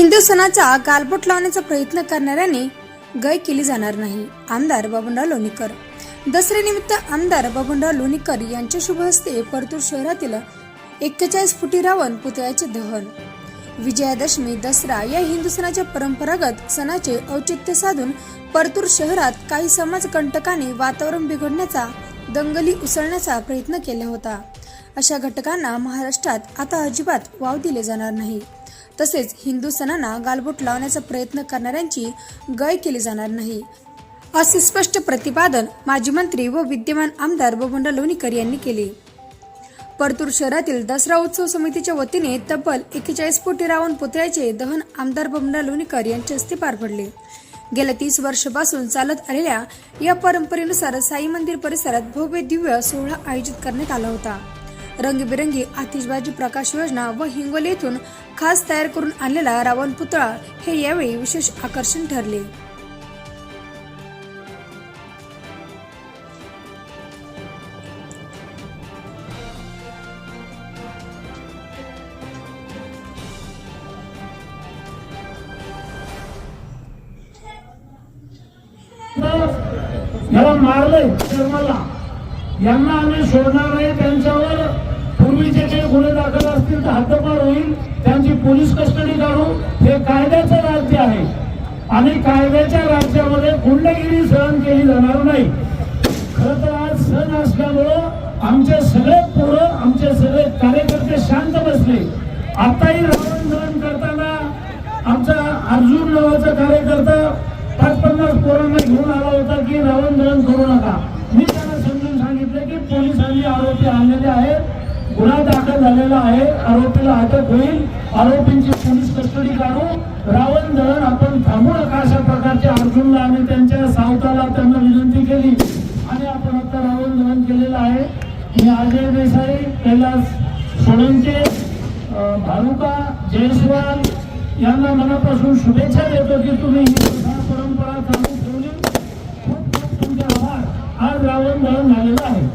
हिंदू सणाचा गालबोट लावण्याचा प्रयत्न करणाऱ्यांनी गय केली जाणार नाही. आमदार बबनराव लोणीकर. दसऱ्यानिमित्त आमदार बबनराव लोणीकर यांच्या शुभ हस्ते परतूर शहरातील एक्केचाळीस फुटी रावण पुतळ्याचे दहन. विजयादशमी दसरा या हिंदू सणाच्या परंपरागत सणाचे औचित्य साधून परतूर शहरात काही समाजकंटकांनी वातावरण बिघडण्याचा दंगली उसळण्याचा प्रयत्न केला होता. अशा घटकांना महाराष्ट्रात आता अजिबात वाव दिले जाणार नाही. तसेच हिंदू सणांना गालबोट लावण्याचा प्रयत्न करणाऱ्यांची गय केली जाणार नाही. असे स्पष्ट प्रतिपादन माजी मंत्री व विद्यमान आमदार बबनराव लोणीकर यांनी केले. परतूर शहरातील दसरा उत्सव समितीच्या वतीने तब्बल एक्केचाळीस फुटी रावण पुतळ्याचे दहन आमदार बबनराव लोणीकर यांच्या हस्ते पार पडले. गेल्या तीस वर्षापासून चालत आलेल्या या परंपरेनुसार साई मंदिर परिसरात भव्य दिव्य सोहळा आयोजित करण्यात आला होता. रंगीबेरंगी आतिषबाजी प्रकाश योजना व हिंगोली येथून खास तयार करून आणलेला रावण पुतळा हे यावेळी विशेष आकर्षण ठरले. मारलंय शर्माला. यांना आम्ही सोडणार नाही त्यांच्यावर पूर्वीचे जे गुन्हे दाखल असतील तर हद्दपार होईल. त्यांची पोलीस कस्टडी काढू हे कायद्याचं राज्य आहे. आणि कायद्याच्या राज्यामध्ये गुंडगिरी सहन केली जाणार नाही. खरं तर आज सण असल्यामुळं आमचे सगळे पोरं आमचे सगळे कार्यकर्ते शांत बसले. आताही रावण दहन करताना आमचा अर्जुन नावाचा कार्यकर्ता पाच पन्नास पोरांना घेऊन आला होता की रावण दहन करू नका. आरोपी आणलेले आहेत. गुन्हा दाखल झालेला आहे. आरोपीला अटक होईल. आरोपींची पोलीस कस्टडी काढू. रावण दळण आपण थांबू नका अशा प्रकारचे अर्जुनला आणि त्यांच्या सावताला त्यांना विनंती केली. आणि आपण आता रावण दळण केलेलं आहे. मी अजय देसाई कैलास सोळंके भारुका जयस्वाल यांना मनापासून शुभेच्छा देतो की तुम्ही ही परंपरा चालू ठेवली. खूप खूप तुमचे आभार. आज रावण दळण झालेलं आहे.